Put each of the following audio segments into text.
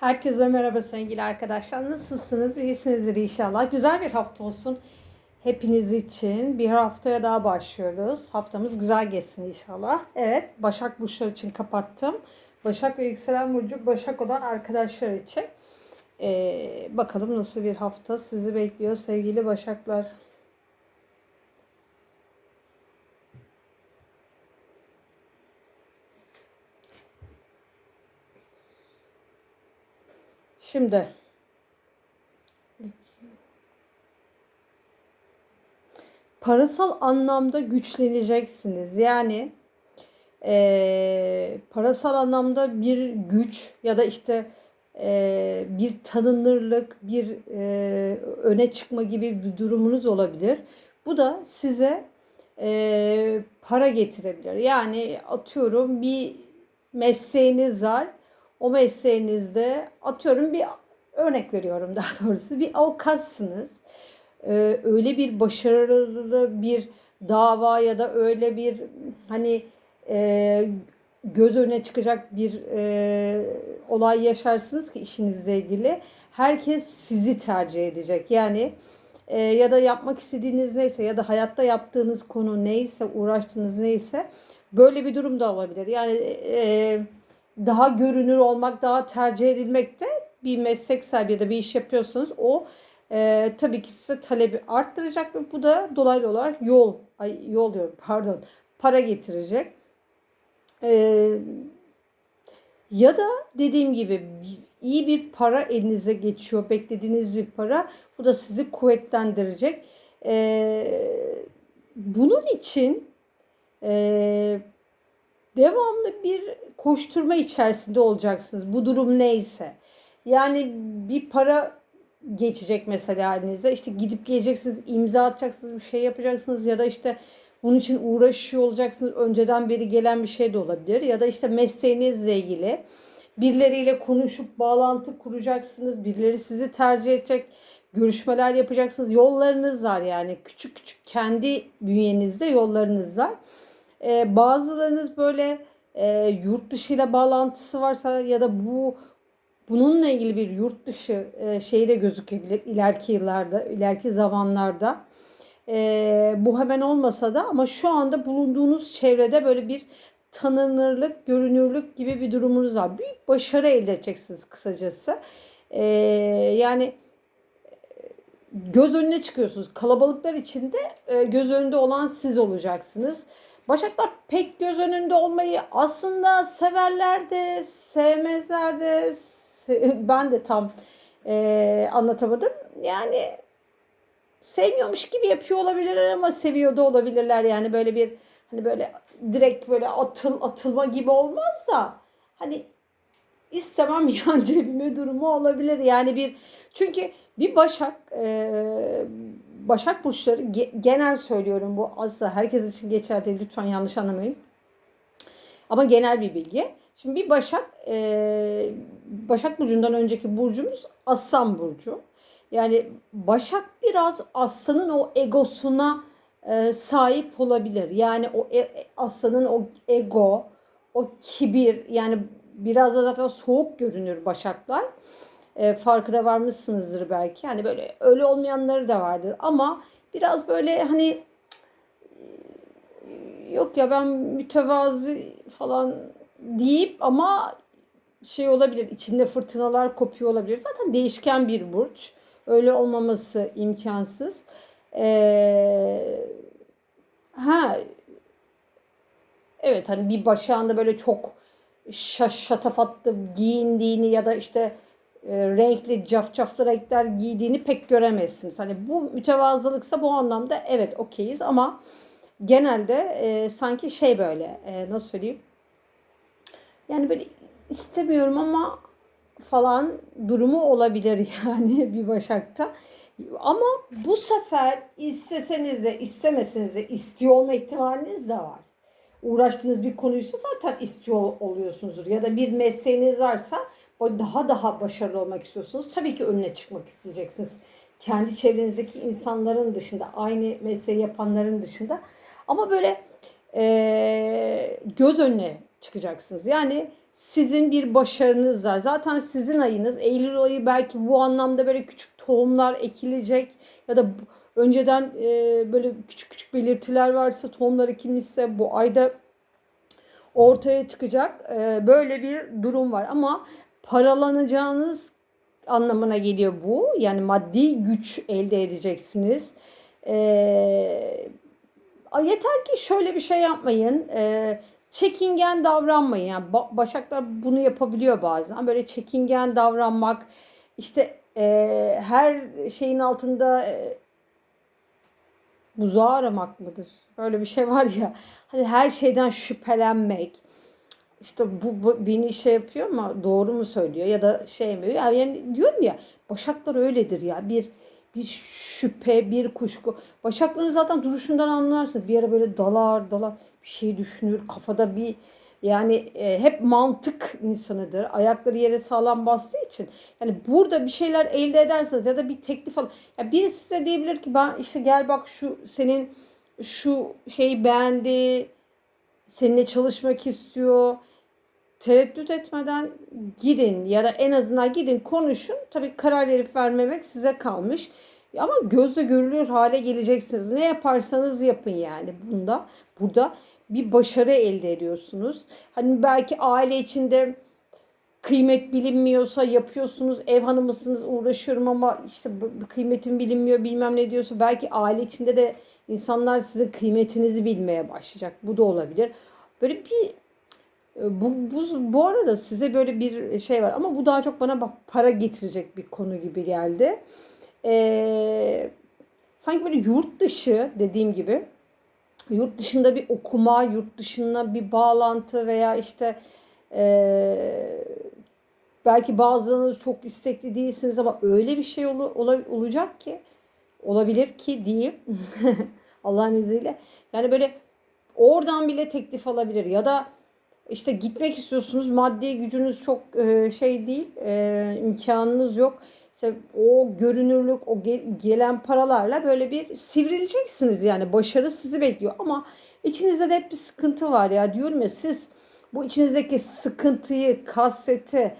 Herkese merhaba sevgili arkadaşlar. Nasılsınız? İyisinizdir inşallah. Güzel bir hafta olsun hepiniz için. Bir haftaya daha başlıyoruz. Haftamız güzel geçsin inşallah. Evet, Başak Burçları için kapattım. Başak ve Yükselen Burcu Başak olan arkadaşlar için. Ee, bakalım nasıl bir hafta sizi bekliyor sevgili Başaklar. Şimdi parasal anlamda güçleneceksiniz. Yani eee, parasal anlamda bir güç ya da işte eee, bir tanınırlık, bir eee, öne çıkma gibi bir durumunuz olabilir. Bu da size eee, para getirebilir. Yani atıyorum bir mesleğiniz var. O mesleğinizde atıyorum bir örnek veriyorum daha doğrusu bir avukatsınız. Ee, öyle bir başarılı bir dava ya da öyle bir hani e, göz önüne çıkacak bir e, olay yaşarsınız ki işinizle ilgili herkes sizi tercih edecek. Yani e, ya da yapmak istediğiniz neyse ya da hayatta yaptığınız konu neyse uğraştığınız neyse böyle bir durum da olabilir. Yani e, daha görünür olmak, daha tercih edilmek de bir meslek sahibi ya da bir iş yapıyorsanız o e, tabii ki size talebi arttıracak ve bu da dolaylı olarak yol, ay yol diyorum pardon, para getirecek. E, ya da dediğim gibi iyi bir para elinize geçiyor, beklediğiniz bir para. Bu da sizi kuvvetlendirecek. E, bunun için e, devamlı bir koşturma içerisinde olacaksınız. Bu durum neyse. Yani bir para geçecek mesela elinize. İşte gidip geleceksiniz, imza atacaksınız, bir şey yapacaksınız ya da işte bunun için uğraşıyor olacaksınız. Önceden beri gelen bir şey de olabilir. Ya da işte mesleğinizle ilgili birileriyle konuşup bağlantı kuracaksınız. Birileri sizi tercih edecek. Görüşmeler yapacaksınız. Yollarınız var yani. Küçük küçük kendi bünyenizde yollarınız var. Ee, bazılarınız böyle e, yurt dışı ile bağlantısı varsa ya da bu bununla ilgili bir yurt dışı e, şeyi de gözükebilir ileriki yıllarda, ileriki zamanlarda. E, bu hemen olmasa da ama şu anda bulunduğunuz çevrede böyle bir tanınırlık, görünürlük gibi bir durumunuz var. Büyük başarı elde edeceksiniz kısacası. E, yani göz önüne çıkıyorsunuz. Kalabalıklar içinde e, göz önünde olan siz olacaksınız. Başaklar pek göz önünde olmayı aslında severler de, sevmezler de. Se- ben de tam e, anlatamadım. Yani sevmiyormuş gibi yapıyor olabilirler ama seviyor da olabilirler. Yani böyle bir hani böyle direkt böyle atıl atılma gibi olmaz da hani istemem yan cebime durumu olabilir. Yani bir çünkü bir Başak e, Başak burçları ge- genel söylüyorum bu asla herkes için geçerli lütfen yanlış anlamayın. Ama genel bir bilgi. Şimdi bir Başak e, Başak burcundan önceki burcumuz Aslan burcu. Yani Başak biraz Aslan'ın o egosuna e, sahip olabilir. Yani o e, Aslan'ın o ego, o kibir yani biraz da zaten soğuk görünür Başaklar e, farkına varmışsınızdır belki. Yani böyle öyle olmayanları da vardır ama biraz böyle hani yok ya ben mütevazi falan deyip ama şey olabilir içinde fırtınalar kopuyor olabilir. Zaten değişken bir burç. Öyle olmaması imkansız. Ee, ha evet hani bir başağında böyle çok şatafatlı giyindiğini ya da işte e, renkli cafcaflı renkler giydiğini pek göremezsiniz. Hani bu mütevazılıksa bu anlamda evet okeyiz ama genelde e, sanki şey böyle e, nasıl söyleyeyim yani böyle istemiyorum ama falan durumu olabilir yani bir başakta. Ama bu sefer isteseniz de istemeseniz de istiyor olma ihtimaliniz de var. Uğraştığınız bir konuysa zaten istiyor oluyorsunuzdur. Ya da bir mesleğiniz varsa daha daha başarılı olmak istiyorsunuz. Tabii ki önüne çıkmak isteyeceksiniz. Kendi çevrenizdeki insanların dışında, aynı mesleği yapanların dışında. Ama böyle e, göz önüne çıkacaksınız. Yani sizin bir başarınız var. Zaten sizin ayınız Eylül ayı belki bu anlamda böyle küçük tohumlar ekilecek ya da önceden e, böyle küçük küçük belirtiler varsa tohumlar ekilmişse bu ayda ortaya çıkacak böyle bir durum var ama paralanacağınız anlamına geliyor bu. Yani maddi güç elde edeceksiniz. E, yeter ki şöyle bir şey yapmayın. E, çekingen davranmayın. Yani ba- başaklar bunu yapabiliyor bazen. Böyle çekingen davranmak, işte e, her şeyin altında e, buzağı aramak mıdır? Böyle bir şey var ya. Hani her şeyden şüphelenmek. İşte bu, bu beni şey yapıyor ama doğru mu söylüyor ya da şey mi? Yani, yani diyorum ya Başaklar öyledir ya. Bir bir şüphe, bir kuşku. Başakların zaten duruşundan anlarsın. Bir ara böyle dalar dalar bir şey düşünür. Kafada bir yani e, hep mantık insanıdır. Ayakları yere sağlam bastığı için. Yani burada bir şeyler elde ederseniz ya da bir teklif al. Ya birisi size diyebilir ki ben işte gel bak şu senin şu şey beğendi. Seninle çalışmak istiyor. Tereddüt etmeden gidin ya da en azından gidin konuşun. Tabii karar verip vermemek size kalmış. Ama gözle görülür hale geleceksiniz. Ne yaparsanız yapın yani bunda. Burada bir başarı elde ediyorsunuz. Hani belki aile içinde kıymet bilinmiyorsa yapıyorsunuz. Ev hanımısınız uğraşıyorum ama işte kıymetim bilinmiyor bilmem ne diyorsa belki aile içinde de insanlar sizin kıymetinizi bilmeye başlayacak. Bu da olabilir. Böyle bir e, bu, bu, bu arada size böyle bir şey var ama bu daha çok bana bak para getirecek bir konu gibi geldi. Ee, sanki böyle yurt dışı dediğim gibi yurt dışında bir okuma, yurt dışına bir bağlantı veya işte ee, belki bazılarınız çok istekli değilsiniz ama öyle bir şey ol, ola- olacak ki olabilir ki diyeyim Allah'ın izniyle. Yani böyle oradan bile teklif alabilir ya da işte gitmek istiyorsunuz maddi gücünüz çok e, şey değil e, imkanınız yok. İşte o görünürlük o ge- gelen paralarla böyle bir sivrileceksiniz yani başarı sizi bekliyor ama içinizde de hep bir sıkıntı var ya diyorum ya siz bu içinizdeki sıkıntıyı kasveti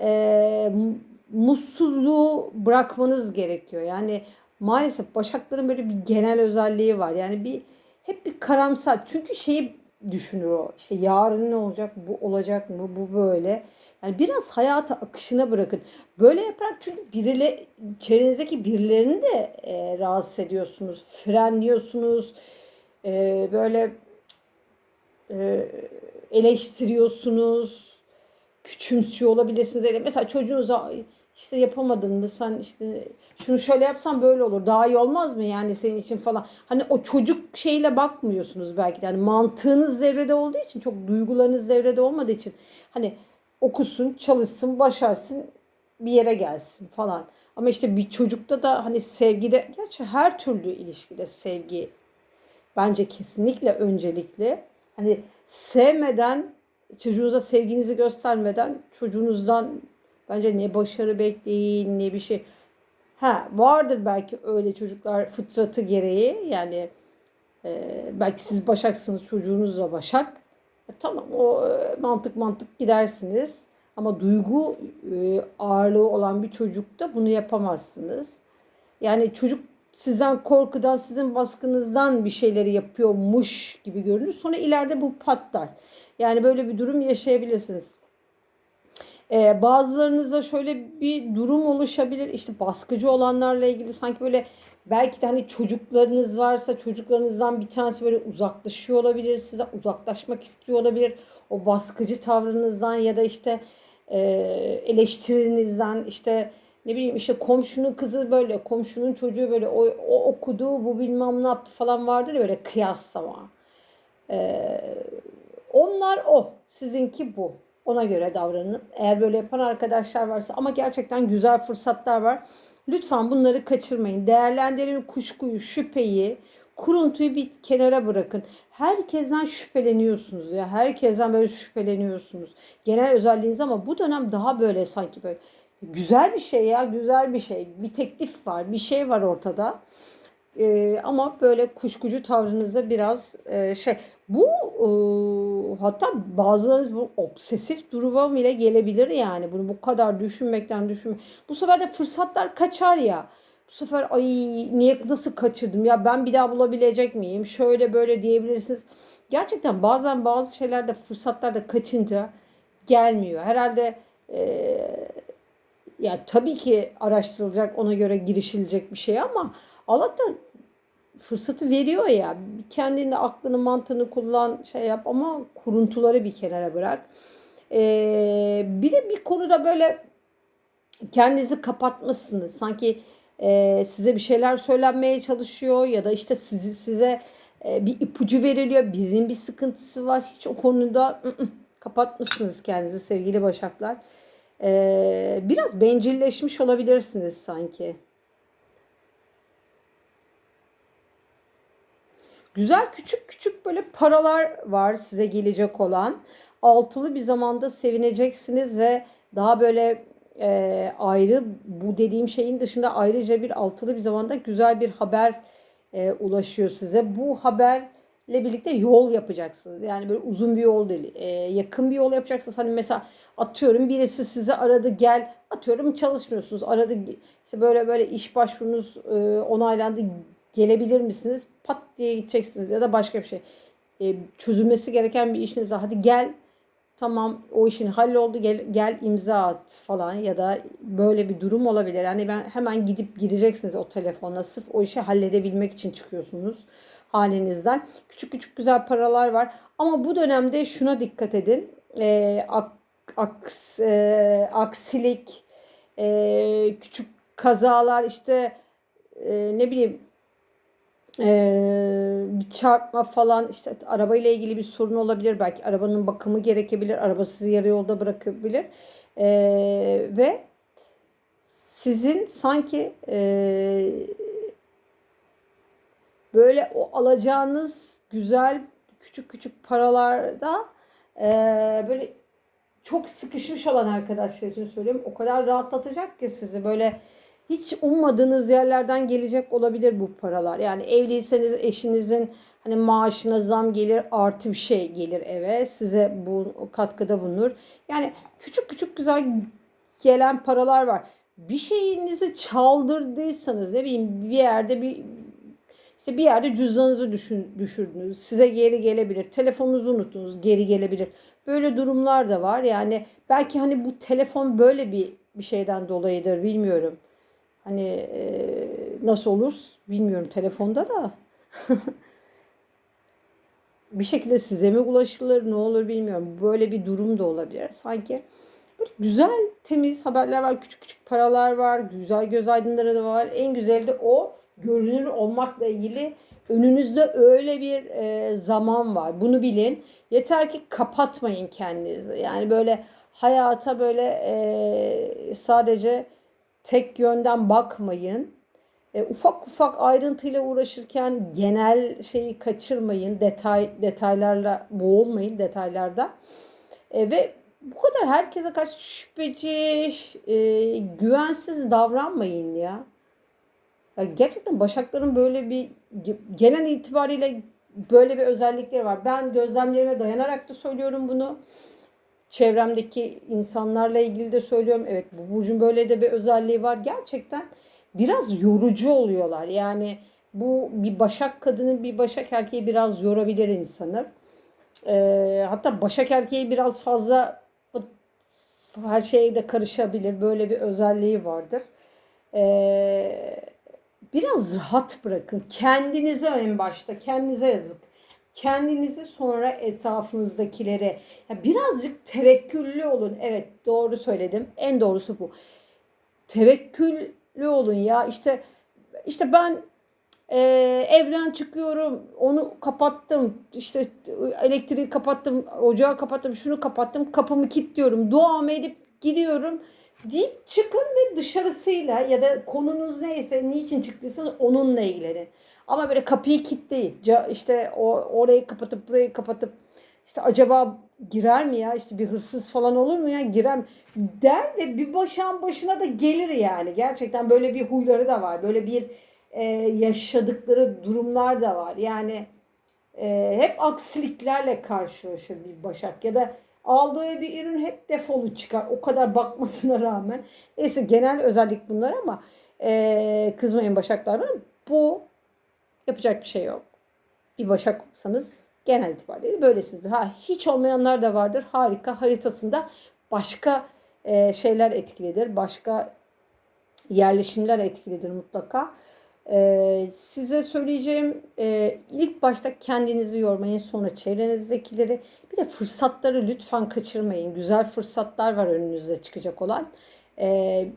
e, mu- mutsuzluğu bırakmanız gerekiyor yani maalesef başakların böyle bir genel özelliği var yani bir hep bir karamsar çünkü şeyi düşünür o. İşte yarın ne olacak? Bu olacak mı? Bu böyle. Yani biraz hayata akışına bırakın. Böyle yaparak çünkü biriyle çevrenizdeki birilerini de e, rahatsız ediyorsunuz. Frenliyorsunuz. E, böyle e, eleştiriyorsunuz. Küçümsüyor olabilirsiniz. Mesela çocuğunuza "Ay, işte yapamadın mı sen işte şunu şöyle yapsan böyle olur daha iyi olmaz mı yani senin için falan. Hani o çocuk şeyle bakmıyorsunuz belki de. Hani mantığınız devrede olduğu için çok duygularınız devrede olmadığı için hani okusun, çalışsın, başarsın bir yere gelsin falan. Ama işte bir çocukta da hani sevgide gerçi her türlü ilişkide sevgi bence kesinlikle öncelikli. Hani sevmeden çocuğunuza sevginizi göstermeden çocuğunuzdan bence ne başarı bekleyin ne bir şey. Ha vardır belki öyle çocuklar fıtratı gereği yani e, belki siz başaksınız çocuğunuz da başak. E, tamam o e, mantık mantık gidersiniz. Ama duygu e, ağırlığı olan bir çocukta bunu yapamazsınız. Yani çocuk sizden korkudan, sizin baskınızdan bir şeyleri yapıyormuş gibi görünür. Sonra ileride bu patlar. Yani böyle bir durum yaşayabilirsiniz. Ee, bazılarınızda şöyle bir durum oluşabilir. İşte baskıcı olanlarla ilgili sanki böyle belki de hani çocuklarınız varsa çocuklarınızdan bir tanesi böyle uzaklaşıyor olabilir. Size uzaklaşmak istiyor olabilir. O baskıcı tavrınızdan ya da işte e, eleştirinizden işte ne bileyim işte komşunun kızı böyle komşunun çocuğu böyle o, o okudu bu bilmem ne yaptı falan vardır ya böyle kıyaslama. Ee, onlar o. Sizinki bu. Ona göre davranın. Eğer böyle yapan arkadaşlar varsa ama gerçekten güzel fırsatlar var. Lütfen bunları kaçırmayın. Değerlendirin kuşkuyu, şüpheyi, kuruntuyu bir kenara bırakın. Herkesten şüpheleniyorsunuz ya. Herkesten böyle şüpheleniyorsunuz. Genel özelliğiniz ama bu dönem daha böyle sanki böyle güzel bir şey ya, güzel bir şey. Bir teklif var, bir şey var ortada. Ee, ama böyle kuşkucu tavrınızda biraz e, şey Bu e, hatta bazılarınız bu obsesif duruma bile gelebilir yani. Bunu bu kadar düşünmekten düşün. Bu sefer de fırsatlar kaçar ya. Bu sefer ay niye nasıl kaçırdım ya ben bir daha bulabilecek miyim? Şöyle böyle diyebilirsiniz. Gerçekten bazen bazı şeylerde fırsatlar da kaçınca gelmiyor. Herhalde e, ya tabii ki araştırılacak ona göre girişilecek bir şey ama Allah da fırsatı veriyor ya. Kendini aklını mantığını kullan şey yap ama kuruntuları bir kenara bırak. Ee, bir de bir konuda böyle kendinizi kapatmışsınız. Sanki e, size bir şeyler söylenmeye çalışıyor ya da işte sizi size e, bir ipucu veriliyor. Birinin bir sıkıntısı var. Hiç o konuda ı -ı, kapatmışsınız kendinizi sevgili başaklar. Ee, biraz bencilleşmiş olabilirsiniz sanki. Güzel küçük küçük böyle paralar var size gelecek olan. Altılı bir zamanda sevineceksiniz ve daha böyle e, ayrı bu dediğim şeyin dışında ayrıca bir altılı bir zamanda güzel bir haber e, ulaşıyor size. Bu haberle birlikte yol yapacaksınız. Yani böyle uzun bir yol değil, e, yakın bir yol yapacaksınız. Hani mesela atıyorum birisi size aradı gel, atıyorum çalışmıyorsunuz. Aradı işte böyle böyle iş başvurunuz e, onaylandı gelebilir misiniz? Pat diye gideceksiniz ya da başka bir şey. E, çözülmesi gereken bir işiniz var. Hadi gel tamam o işin halloldu gel, gel imza at falan ya da böyle bir durum olabilir. Yani ben hemen gidip gireceksiniz o telefona sırf o işi halledebilmek için çıkıyorsunuz halinizden. Küçük küçük güzel paralar var ama bu dönemde şuna dikkat edin. E, ak, aks, e, aksilik, e, küçük kazalar işte e, ne bileyim ee, bir çarpma falan işte arabayla ilgili bir sorun olabilir. Belki arabanın bakımı gerekebilir araba sizi yarı yolda bırakabilir. Ee, ve sizin sanki e, böyle o alacağınız güzel küçük küçük paralarda e, böyle çok sıkışmış olan arkadaşlar için söylüyorum. O kadar rahatlatacak ki sizi. Böyle hiç ummadığınız yerlerden gelecek olabilir bu paralar. Yani evliyseniz eşinizin hani maaşına zam gelir artı bir şey gelir eve size bu katkıda bulunur. Yani küçük küçük güzel gelen paralar var. Bir şeyinizi çaldırdıysanız ne bileyim bir yerde bir işte bir yerde cüzdanınızı düşün, düşürdünüz. Size geri gelebilir. Telefonunuzu unuttunuz. Geri gelebilir. Böyle durumlar da var. Yani belki hani bu telefon böyle bir bir şeyden dolayıdır bilmiyorum. Hani e, nasıl olur bilmiyorum telefonda da. bir şekilde size mi ulaşılır ne olur bilmiyorum. Böyle bir durum da olabilir. Sanki böyle güzel temiz haberler var. Küçük küçük paralar var. Güzel göz aydınları da var. En güzeli de o görünür olmakla ilgili önünüzde öyle bir e, zaman var. Bunu bilin. Yeter ki kapatmayın kendinizi. Yani böyle hayata böyle e, sadece tek yönden bakmayın. E, ufak ufak ayrıntıyla uğraşırken genel şeyi kaçırmayın. Detay detaylarla boğulmayın detaylarda. E, ve bu kadar herkese karşı şüpheci, e, güvensiz davranmayın ya. ya. Gerçekten Başakların böyle bir genel itibariyle böyle bir özellikleri var. Ben gözlemlerime dayanarak da söylüyorum bunu çevremdeki insanlarla ilgili de söylüyorum. Evet bu burcun böyle de bir özelliği var. Gerçekten biraz yorucu oluyorlar. Yani bu bir başak kadını bir başak erkeği biraz yorabilir insanı. Ee, hatta başak erkeği biraz fazla her şeye de karışabilir. Böyle bir özelliği vardır. Ee, biraz rahat bırakın. Kendinize en başta kendinize yazık kendinizi sonra etrafınızdakilere ya birazcık tevekküllü olun. Evet doğru söyledim. En doğrusu bu. Tevekküllü olun ya. İşte işte ben e, evden çıkıyorum. Onu kapattım. İşte elektriği kapattım. Ocağı kapattım. Şunu kapattım. Kapımı kilitliyorum. Duamı edip gidiyorum deyip çıkın ve dışarısıyla ya da konunuz neyse niçin çıktıysanız onunla ilgilenin. Ama böyle kapıyı kilitleyip işte o orayı kapatıp burayı kapatıp işte acaba girer mi ya? İşte bir hırsız falan olur mu ya? Girer mi der ve bir başan başına da gelir yani. Gerçekten böyle bir huyları da var. Böyle bir e, yaşadıkları durumlar da var. Yani e, hep aksiliklerle karşılaşır bir başak ya da aldığı bir ürün hep defolu çıkar o kadar bakmasına rağmen. Neyse genel özellik bunlar ama e, kızmayın başaklar bana. Bu yapacak bir şey yok. Bir başak olsanız genel itibariyle böylesiniz. Ha hiç olmayanlar da vardır. Harika haritasında başka e, şeyler etkilidir. Başka yerleşimler etkilidir mutlaka. Ee, size söyleyeceğim e, ilk başta kendinizi yormayın sonra çevrenizdekileri bir de fırsatları lütfen kaçırmayın. Güzel fırsatlar var önünüzde çıkacak olan. Ee,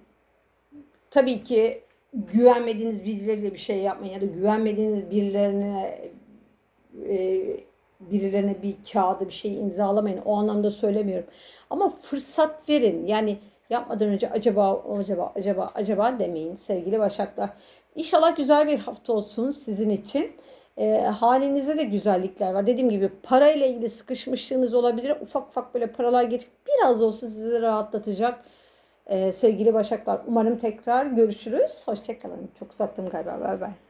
tabii ki güvenmediğiniz birileriyle bir şey yapmayın ya da güvenmediğiniz birilerine e, birilerine bir kağıdı bir şey imzalamayın. O anlamda söylemiyorum. Ama fırsat verin. Yani yapmadan önce acaba acaba acaba acaba demeyin sevgili başaklar. İnşallah güzel bir hafta olsun sizin için. E, halinizde de güzellikler var. Dediğim gibi parayla ilgili sıkışmışlığınız olabilir. Ufak ufak böyle paralar geçip biraz olsa sizi rahatlatacak. E, sevgili başaklar umarım tekrar görüşürüz. Hoşçakalın. Çok uzattım galiba. Bay bay.